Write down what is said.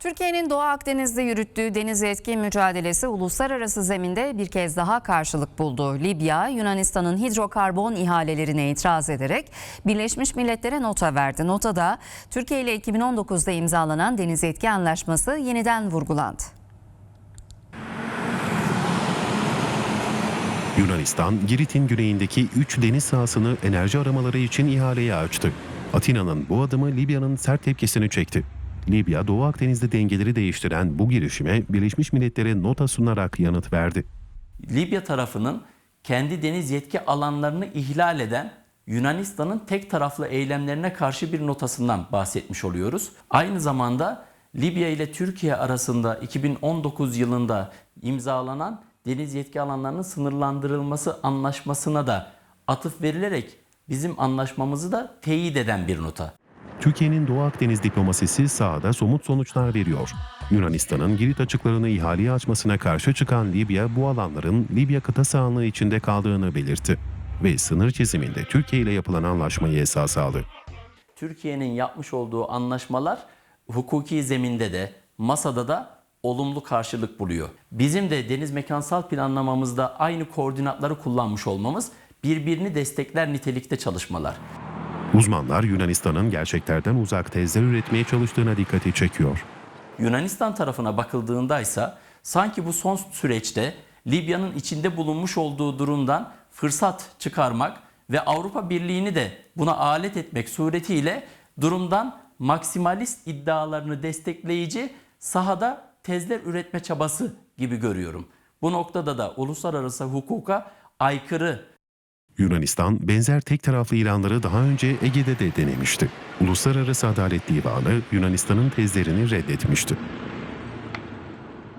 Türkiye'nin Doğu Akdeniz'de yürüttüğü deniz yetki mücadelesi uluslararası zeminde bir kez daha karşılık buldu. Libya, Yunanistan'ın hidrokarbon ihalelerine itiraz ederek Birleşmiş Milletler'e nota verdi. Notada Türkiye ile 2019'da imzalanan deniz yetki anlaşması yeniden vurgulandı. Yunanistan, Girit'in güneyindeki 3 deniz sahasını enerji aramaları için ihaleye açtı. Atina'nın bu adımı Libya'nın sert tepkisini çekti. Libya, Doğu Akdeniz'de dengeleri değiştiren bu girişime Birleşmiş Milletler'e nota sunarak yanıt verdi. Libya tarafının kendi deniz yetki alanlarını ihlal eden Yunanistan'ın tek taraflı eylemlerine karşı bir notasından bahsetmiş oluyoruz. Aynı zamanda Libya ile Türkiye arasında 2019 yılında imzalanan deniz yetki alanlarının sınırlandırılması anlaşmasına da atıf verilerek bizim anlaşmamızı da teyit eden bir nota. Türkiye'nin Doğu Akdeniz diplomasisi sahada somut sonuçlar veriyor. Yunanistan'ın Girit açıklarını ihaleye açmasına karşı çıkan Libya bu alanların Libya kıta sahanlığı içinde kaldığını belirtti ve sınır çiziminde Türkiye ile yapılan anlaşmayı esas aldı. Türkiye'nin yapmış olduğu anlaşmalar hukuki zeminde de masada da olumlu karşılık buluyor. Bizim de deniz mekansal planlamamızda aynı koordinatları kullanmış olmamız birbirini destekler nitelikte çalışmalar. Uzmanlar Yunanistan'ın gerçeklerden uzak tezler üretmeye çalıştığına dikkati çekiyor. Yunanistan tarafına bakıldığında ise sanki bu son süreçte Libya'nın içinde bulunmuş olduğu durumdan fırsat çıkarmak ve Avrupa Birliği'ni de buna alet etmek suretiyle durumdan maksimalist iddialarını destekleyici sahada tezler üretme çabası gibi görüyorum. Bu noktada da uluslararası hukuka aykırı Yunanistan benzer tek taraflı ilanları daha önce Ege'de de denemişti. Uluslararası Adalet Divanı Yunanistan'ın tezlerini reddetmişti.